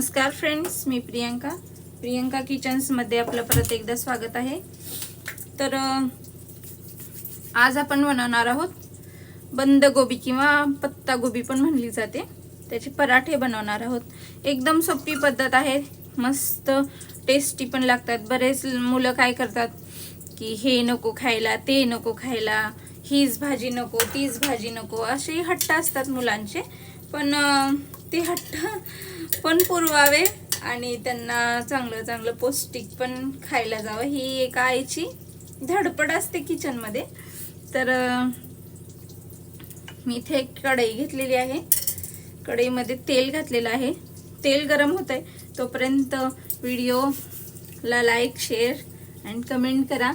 नमस्कार फ्रेंड्स मी प्रियंका. प्रियंका किचन्समध्ये आपलं परत एकदा स्वागत आहे. तर आज आपण बनवणार आहोत बंद गोबी किंवा पत्ता गोबी पण म्हणली जाते. त्याचे पराठे बनवणार आहोत. एकदम सोपी पद्धत आहे. मस्त टेस्टी पण लागतात. बरेच मुलं काय करतात की हे नको खायला ते नको खायला हीच भाजी नको तीच भाजी नको. असे हट्ट असतात मुलांचे. पण ते हट्ट पण पुरवावे आणि त्यांना चांगलं चांगलं पौष्टिक पण खायला जावं ही एक आईची धडपड असते किचनमध्ये. तर मी इथे एक कढई घेतलेली आहे. कढईमध्ये तेल घातलेलं आहे. तेल गरम होत आहे तोपर्यंत व्हिडिओला लाईक शेअर अँड कमेंट करा.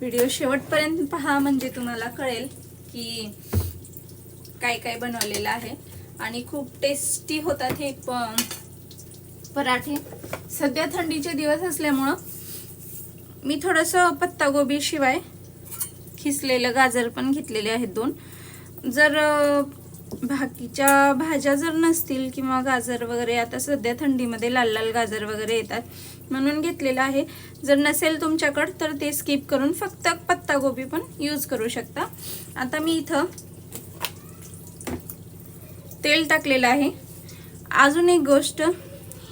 व्हिडिओ शेवटपर्यंत पहा म्हणजे तुम्हाला कळेल की काय काय बनवलेलं आहे. आणि खूप टेस्टी होतात हे प पराठे. सध्या थंडीचे दिवस असल्यामुळं मी थोडंसं पत्तागोबी शिवाय खिसलेलं गाजर पण घेतलेले आहेत दोन. जर बाकीच्या भाज्या जर नसतील किंवा गाजर वगैरे आता सध्या थंडीमध्ये लाल लाल गाजर वगैरे येतात म्हणून घेतलेलं आहे. जर नसेल तुमच्याकडं तर ते स्किप करून फक्त पत्तागोबी पण यूज करू शकता. आता मी इथं तेल टाकलेलं आहे. अजून एक गोष्ट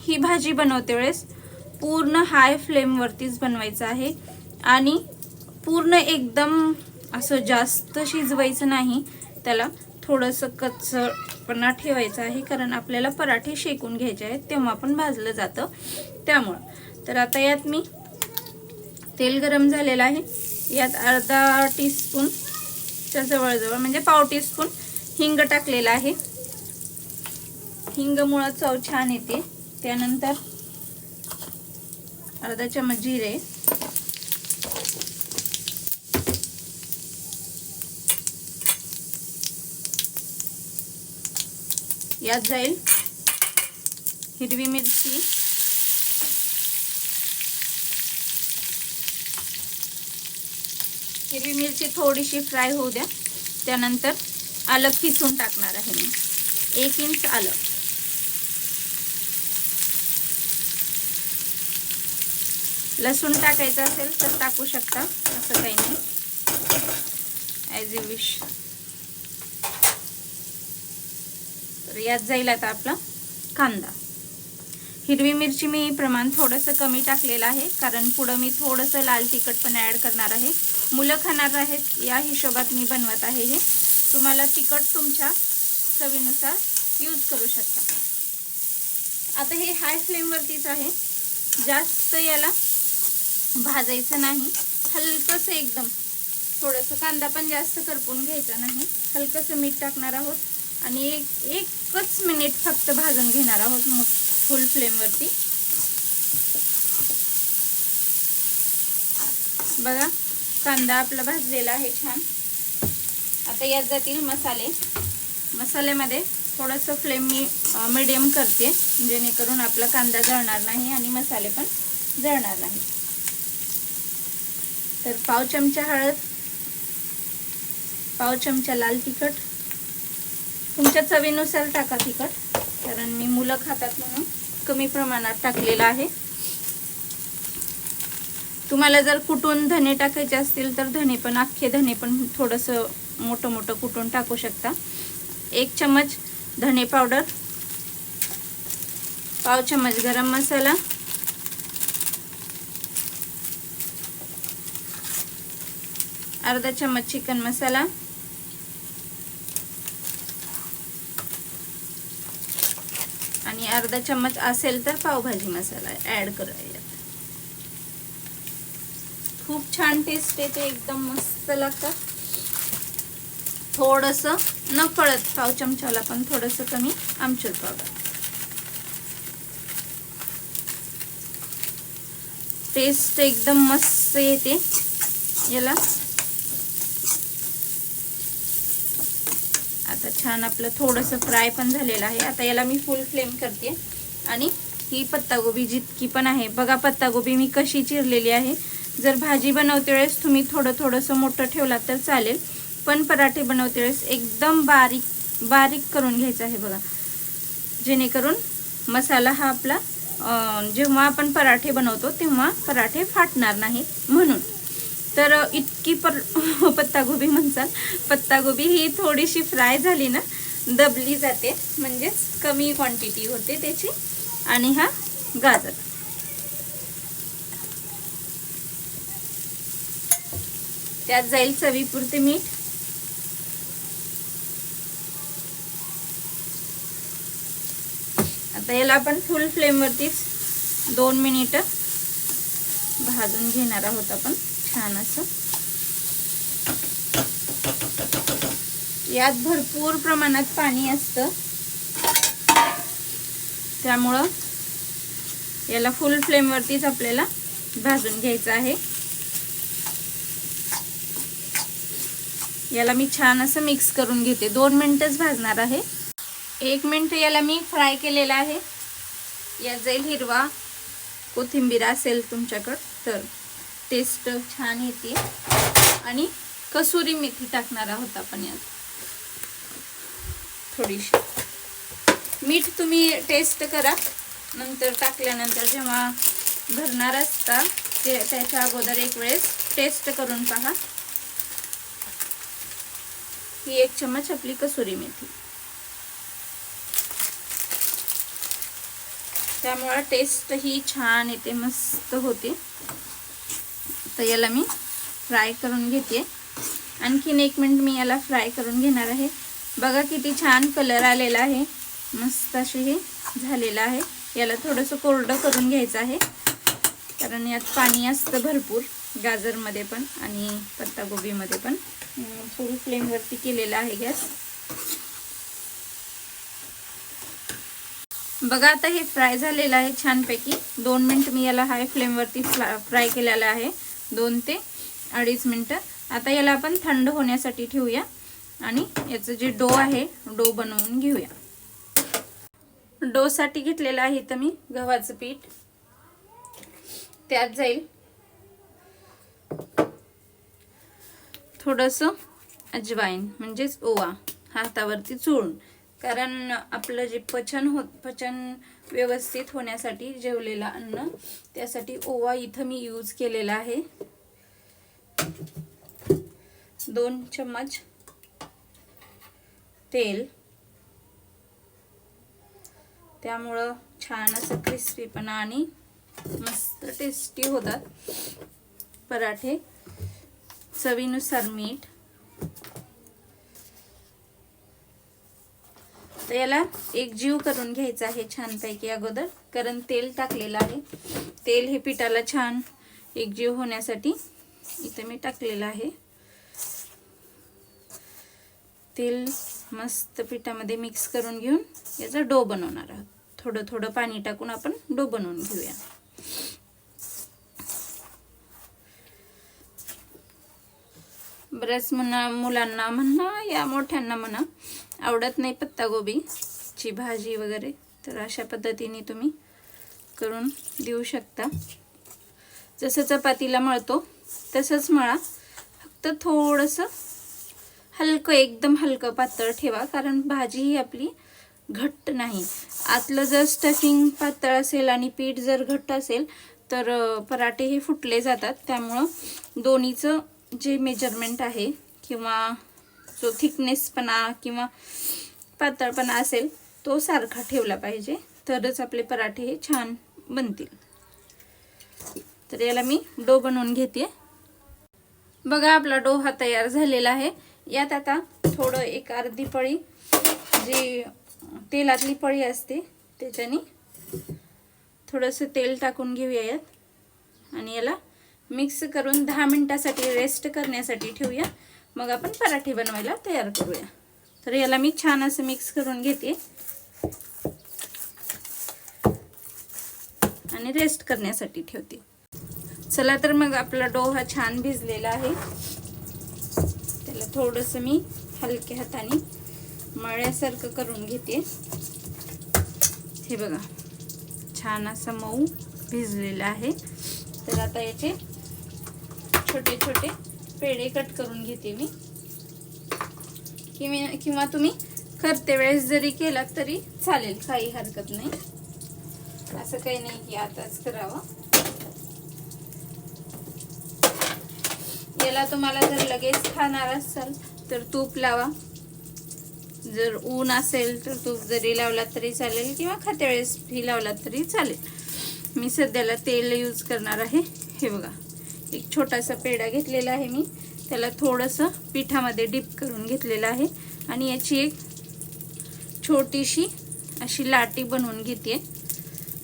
ही भाजी बनवते वेळेस पूर्ण हाय फ्लेमवरतीच बनवायचं आहे आणि पूर्ण एकदम असं जास्त शिजवायचं नाही. त्याला थोडंसं कच्चपणा ठेवायचं आहे कारण आपल्याला पराठे शेकून घ्यायचे आहेत तेव्हा पण भाजलं जातं. त्यामुळं तर आता यात मी तेल गरम झालेलं आहे. यात अर्धा टीस्पूनच्या जवळजवळ म्हणजे पाव टीस्पून हिंग टाकलेला आहे. हिंगमुळं चव छान येते. त्यानंतर अर्धा चमच जिरे यात जाईल हिरवी मिरची. हिरवी मिरची थोडीशी फ्राय होऊ द्या. त्यानंतर आलं किसून टाकणार आहे मी. एक इंच आलं. लसूण टाकायचं असेल तर टाकू शकता असं काही नाही. ॲज यू विश तर यात जाईल आता आपला कांदा. हिरवी मिरची मी प्रमाण थोडंसं कमी टाकलेलं आहे कारण पुढं मी थोडंसं लाल तिखट पण ॲड करणार आहे. मुलं खाणार आहेत या हिशोबात मी बनवत आहे हे. तुम्हाला तिखट तुमच्या चवीनुसार यूज करू शकता. आता हे हाय फ्लेमवरतीच आहे. जास्त याला भाजायचं नाही. हलकंसं एकदम. थोडंसं कांदा पण जास्त करपून घ्यायचा नाही. हलकंसं मीठ टाकणार आहोत. आणि एक एकच मिनिट फक्त भाजून घेणार आहोत मग फुल फ्लेमवरती बघा कांदा आपला भाजलेला आहे छान. आता यात जातील मसाले. मसाल्यामध्ये थोडंसं फ्लेम मी मिडियम करते. जेणेकरून आपला कांदा जळणार नाही आणि मसाले पण जळणार नाही तर पाव चमचा हळद पाव चमचा लाल तिखट. तुमच्या चवीनुसार टाका तिखट कारण मी मुलं खातात म्हणून कमी प्रमाणात टाकलेलं आहे. तुम्हाला जर कुटून धने टाकायचे असतील तर धने पण अख्खे धने पण थोडंसं मोठं मोठं कुटून टाकू शकता. एक चमच धने पावडर पाव चमच गरम मसाला अर्धा चमच चिकन मसाला. आणि अर्धा चम्मच असेल तर पावभाजी मसाला ॲड करूयात खूप छान टेस्ट येते एकदम मस्त लागतं थोडंसं न कळत पाव चमच्याला पण थोडंसं कमी आमचूर पावडर टेस्ट एकदम मस्त येते. याला छान आपलं थोडंसं फ्राय पण झालेलं आहे. आता याला मी फुल फ्लेम करते. आणि ही पत्तागोबी जितकी पण आहे बघा पत्तागोबी मी कशी चिरलेली आहे. जर भाजी बनवते वेळेस तुम्ही थोडं थोडंसं मोठं ठेवलात तर चालेल. पण पराठे बनवते वेळेस एकदम बारीक बारीक करून घ्यायचं आहे बघा. जेणेकरून मसाला हा आपला जेव्हा आपण पराठे बनवतो तेव्हा पराठे फाटणार नाहीत म्हणून. तर इतकी पर पत्तागोबी म्हणतात. पत्तागोबी ही थोडीशी फ्राय झाली ना दबली जाते. म्हणजेच कमी क्वांटिटी होते त्याची. आणि हा गाजर. त्यात जाईल चवीपुरते मीठ. आता याला आपण फुल फ्लेमवरतीच दोन मिनिट भाजून घेणार आहोत आपण. छान असं. यात भरपूर प्रमाणात पाणी असतं. त्यामुळं याला फुल फ्लेमवरतीच आपल्याला भाजून घ्यायचं आहे. याला मी छान असं मिक्स करून घेते. दोन मिनटंच भाजणार आहे. एक मिनट याला मी फ्राय केलेला आहे. यात जाईल हिरवा कोथिंबीर असेल तुमच्याकडं तर. टेस्ट छान येते. आणि कसुरी मेथी टाकणार आहोत आपण यात. थोडीशी. मीठ तुम्ही टेस्ट करा. नंतर टाकल्यानंतर जेव्हा भरणार असता ते त्याच्या अगोदर एक वेळेस टेस्ट करून पहा. ही एक चम्मच आपली कसुरी मेथी. त्यामुळं टेस्ट ही छान येते मस्त होते. तर याला मी फ्राय करून घेते. आणखीन एक मिनिट मी याला फ्राय करून घेणार आहे. बघा किती छान कलर आलेला आहे. मस्त अशी हे झालेलं आहे. याला थोडंसं कोरडं करून घ्यायचं आहे. कारण यात पाणी असतं भरपूर गाजरमध्ये पण आणि पत्तागोबीमध्ये पण. फुल फ्लेमवरती केलेला आहे गॅस. बघा आता हे फ्राय झालेलं आहे छानपैकी. दोन मिनिट मी याला हाय फ्लेमवरती फ्राय केलेलं आहे. दोन ते अडीच मिनटं. आता याला आपण थंड होण्यासाठी ठेवूया आणि याचं जे डो आहे डो बनवून घेऊया. डोसाठी घेतलेलं आहे तर मी गव्हाचं पीठ. त्यात जाईल. थोडंसं अजवाईन म्हणजेच ओवा हातावरती चोळून. कारण आपलं जे पचन होत पचन व्यवस्थित होण्यासाठी जेवलेला अन्न. त्यासाठी ओवा इथं मी यूज केलेला आहे. दोन चम्मच तेल. त्यामुळं छान असं क्रिस्पीपणा आणि मस्त टेस्टी होतात पराठे. चवीनुसार मीठ. तर याला एक जीव करून घ्यायचा आहे छानपैकी अगोदर कारण तेल टाकलेलं आहे. तेल हे पिठाला छान एक जीव होण्यासाठी इथं मी टाकलेलं आहे. तेल मस्त पिठामध्ये मिक्स करून घेऊन याचा डो बनवणार आहोत. थोडं थोडं पाणी टाकून आपण डो बनवून घेऊया. बऱ्याच म्हणा मुलांना म्हणा या मोठ्यांना म्हणा आवडत नाही पत्तागोबीची भाजी वगैरे तर अशा पद्धतीने तुम्ही करून देऊ शकता. जसं चपातीला मळतो तसंच मळा. फक्त थोडंसं हलकं एकदम हलकं पातळ ठेवा कारण भाजी ही आपली घट्ट नाही. आतलं जर स्टफिंग पातळ असेल आणि पीठ जर घट्ट असेल तर पराठे हे फुटले जातात. त्यामुळं दोन्हीचं जे मेजरमेंट आहे किंवा जो थिकनेसपणा किंवा पातळपणा असेल तो सारखा ठेवला पाहिजे. तरच आपले पराठे हे छान बनतील. तर याला मी डो बनवून घेते बघा आपला डो हा तयार झालेला आहे. यात आता थोडं एक अर्धी पळी जी तेलातली पळी असते त्याच्याने थोडंसं तेल टाकून घेऊया यात. आणि याला मिक्स करून दहा मिनटासाठी रेस्ट करण्यासाठी ठेवूया. मग आपण पराठे बनवायला तयार करूया. तर याला मी छान असं मिक्स करून घेते. आणि रेस्ट करण्यासाठी ठेवते. चला तर मग आपला डो हा छान भिजलेला आहे. त्याला थोडंसं मी हलक्या हाताने मळ्यासारखं करून घेते. हे बघा छान असं मऊ भिजलेला आहे. तर आता याचे छोटे छोटे पेढे कट करून घेते मी. किंवा किंवा तुम्ही करते वेळेस जरी केलात तरी चालेल काही हरकत नाही. असं काही नाही की आताच करावं. याला तुम्हाला जर लगेच खाणार असाल तर तूप लावा. जर ऊन असेल तर तूप जरी लावला तरी चालेल किंवा खात्या वेळेस ही लावला तरी चालेल. मी सध्याला तेल यूज करणार आहे. हे बघा. एक छोटासा पेढा घेतलेला आहे मी. त्याला थोडंसं पिठामध्ये डिप करून घेतलेलं आहे. आणि याची एक छोटीशी अशी लाटी बनवून घेते.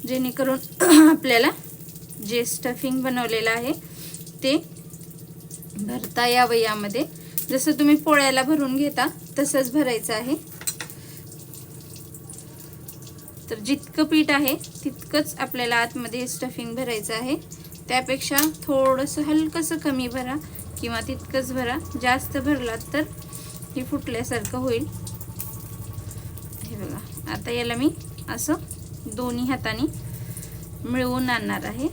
जेणेकरून आपल्याला जे स्टफिंग बनवलेलं आहे ते भरता यावं यामध्ये. जसं तुम्ही पोळ्याला भरून घेता तसंच भरायचं आहे. तर जितकं पीठ आहे तितकंच आपल्याला आतमध्ये स्टफिंग भरायचं आहे. त्यापेक्षा थोडंसं हलकंसं कमी भरा किंवा तितकंच भरा. जास्त भरलात तर हे फुटल्यासारखं होईल. हे बघा आता याला मी असं दोन्ही हाताने मिळवून आणणार आहे.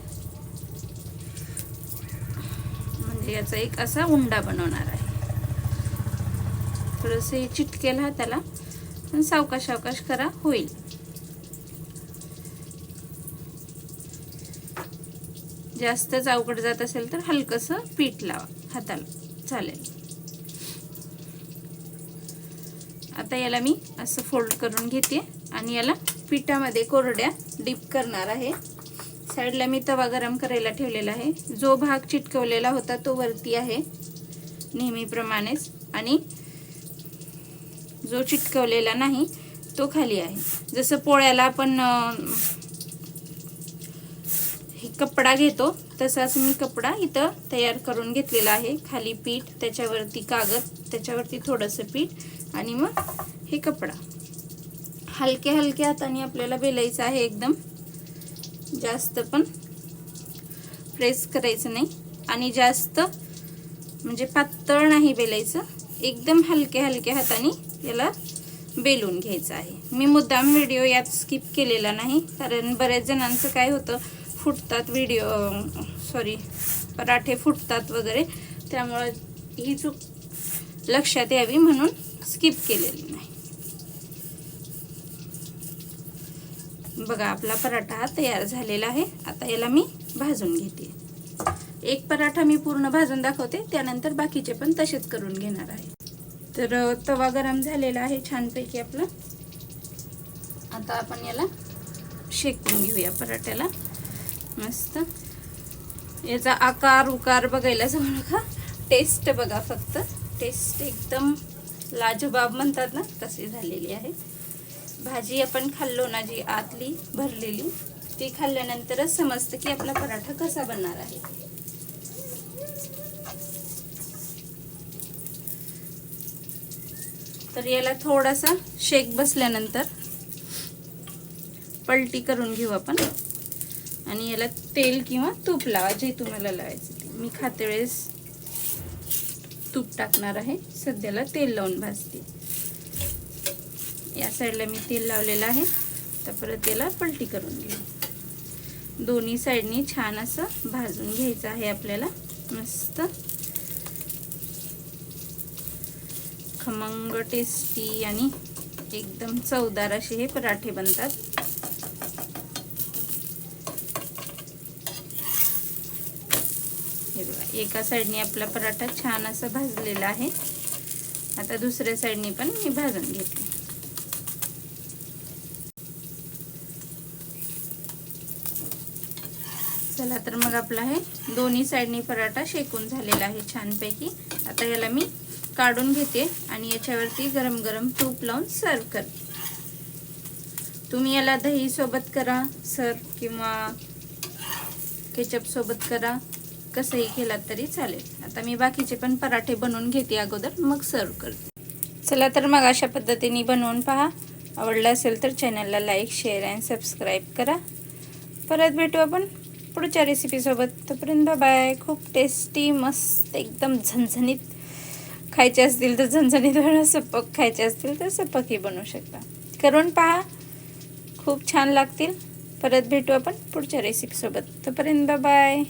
म्हणजे याचा एक असा उंडा बनवणार आहे. थोडंसं हे चिटकेल हाताला पण सावकाश सावकाश करा होईल. जास्तच अवघड जात असेल तर हलकंसं पीठ लावा. हाताला. चालेल. आता याला मी असं फोल्ड करून घेते आणि याला पिठामध्ये कोरड्या डीप करणार आहे. साईडला मी तवा गरम करायला ठेवलेला आहे. जो भाग चिटकवलेला होता तो वरती आहे नेहमीप्रमाणेच. आणि जो चिटकवलेला नाही तो खाली आहे. जसं पोळ्याला आपण कपडा घेतो. तसाच मी कपडा इथं तयार करून घेतलेला आहे. खाली पीठ त्याच्यावरती कागद त्याच्यावरती थोडंसं पीठ आणि मग हे कपडा. हलक्या हलक्या हाताने आपल्याला बेलायचं आहे एकदम. जास्त पण प्रेस करायचं नाही. आणि जास्त म्हणजे पातळ नाही बेलायचं. एकदम हलक्या हलक्या हाताने याला बेलून घ्यायचं आहे. मी मुद्दाम व्हिडिओ यात स्किप केलेला नाही कारण बऱ्याच जणांचं काय होतं फुटतात व्हिडिओ सॉरी पराठे फुटतात वगैरे. त्यामुळं ही चूक लक्षात यावी म्हणून स्किप केलेली नाही. बघा आपला पराठा हा तयार झालेला आहे. आता याला मी भाजून घेते. एक पराठा मी पूर्ण भाजून दाखवते. त्यानंतर बाकीचे पण तसेच करून घेणार आहे. तर तवा गरम झालेला आहे छानपैकी आपला. आता आपण याला शेकून घेऊया पराठ्याला. मस्त. याचा आकार उकार बघायला जाऊ नका. टेस्ट बघा फक्त. टेस्ट एकदम लाजबाब म्हणतात ना तशी झालेली आहे. भाजी आपण खाल्लो ना जी आतली भरलेली ती खाल्ल्यानंतरच समजतं की आपला पराठा कसा बनणार आहे. तर याला थोडासा शेक बसल्यानंतर पलटी करून घेऊ आपण. आणि याला तेल किंवा तूप लावा जे तुम्हाला लावायचं ते. मी खाते वेळेस तूप टाकणार आहे. सध्याला तेल लावून भाजते. या साईडला मी तेल लावलेलं आहे. तर परत याला पलटी करून घेऊ. दोन्ही साईडनी छान असं भाजून घ्यायचं आहे आपल्याला. मस्त. खमंग टेस्टी आणि एकदम चवदार असे हे पराठे बनतात हे बघा एका साईडने आपला पराठा छान असा भाजलेला आहे. आता दुसऱ्या साईडने पण मी भाजून घेते. चला तर मग आपला हे दोन्ही साईडने पराठा शेकून झालेला आहे छानपैकी. आता याला मी काढून घेते आणि याच्यावरती गरम गरम तूप लावून सर्व करते. तुम्ही याला दही सोबत करा सर्व किंवा केचप सोबत करा. कसंही केलात तरी चालेल. आता मी बाकीचे पण पराठे बनवून घेते अगोदर मग सर्व करते. चला तर मग अशा पद्धतीने बनवून पहा. आवडलं असेल तर चॅनलला लाईक शेअर अँड सबस्क्राईब करा. परत भेटू आपण पुढच्या रेसिपीसोबत तोपर्यंत बाय खूप टेस्टी मस्त एकदम झणझणीत खायचे असतील तर झणझणीत वेळ सपक खायचे असतील तर सपकही बनवू शकता. करून पहा. खूप छान लागतील. परत भेटू आपण पुढच्या रेसिपीसोबत तोपर्यंत बाय